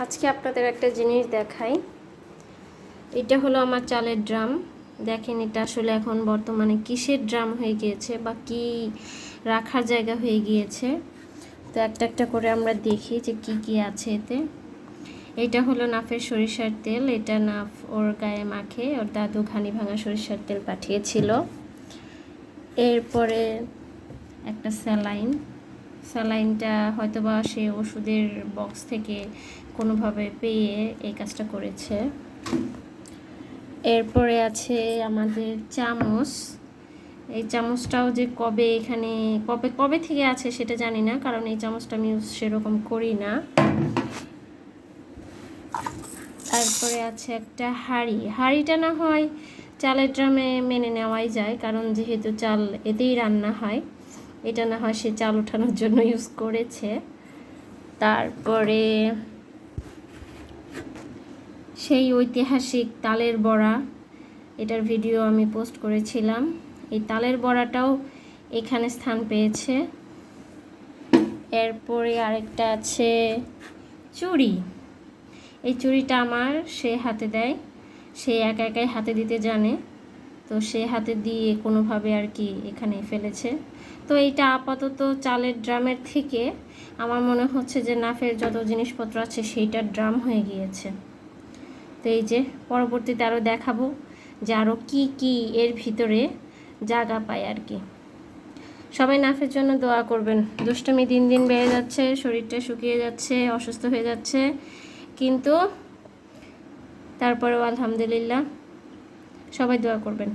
আজকে আপনাদের একটা জিনিস দেখাই। এটা হলো আমার চালের ড্রাম। দেখেন এটা আসলে এখন বর্তমানে কিসের ড্রাম হয়ে গিয়েছে বা কি রাখার জায়গা হয়ে গিয়েছে। তো একটা একটা করে আমরা দেখি যে কি কি আছে এতে। এটা হলো নাফের সরিষার তেল। এটা নাফ ওর গায়ে মাখে, ওর দাদু ঘানি ভাঙা সরিষার তেল পাঠিয়েছিল। এরপরে একটা স্যালাইন। স্যালাইনটা হয়তোবা সে ওষুধের বক্স থেকে কোনোভাবে পেয়ে এই কাজটা করেছে। এরপরে আছে আমাদের চামচ। এই চামচটাও যে কবে এখানে, কবে কবে থেকে আছে সেটা জানি না, কারণ এই চামচটা আমি ইউজ সেরকম করি না। তারপরে আছে একটা হাঁড়ি। হাঁড়িটা না হয় চালের ড্রামে মেনে নেওয়াই যায়, কারণ যেহেতু চাল এতেই রান্না হয়। এটা না হয় সে চাল ওঠানোর জন্য ইউজ করেছে। তারপরে সেই ঐতিহাসিক তালের বড়া, এটার ভিডিও আমি পোস্ট করেছিলাম। এই তালের বড়াটাও এখানে স্থান পেয়েছে। এরপরে আরেকটা আছে চুড়ি। এই চুড়িটা আমার সে হাতে দেয়। সে একা একাই হাতে দিতে জানে। তো সে হাতে দিয়ে কোনোভাবে আর কি এখানে ফেলেছে। তো এইটা আপাতত চালের ড্রামের থেকে আমার মনে হচ্ছে যে নাফের যত জিনিসপত্র আছে সেইটা ড্রাম হয়ে গিয়েছে। তো এই যে পরবর্তীতে আরও দেখাবো যে আরও কী কী এর ভিতরে জায়গা পায় আর কি। সবাই নাফের জন্য দোয়া করবেন। দুষ্টমি দিন দিন বেড়ে যাচ্ছে, শরীরটা শুকিয়ে যাচ্ছে, অসুস্থ হয়ে যাচ্ছে। কিন্তু তারপরেও আলহামদুলিল্লাহ সবাই দোয়া করবেন।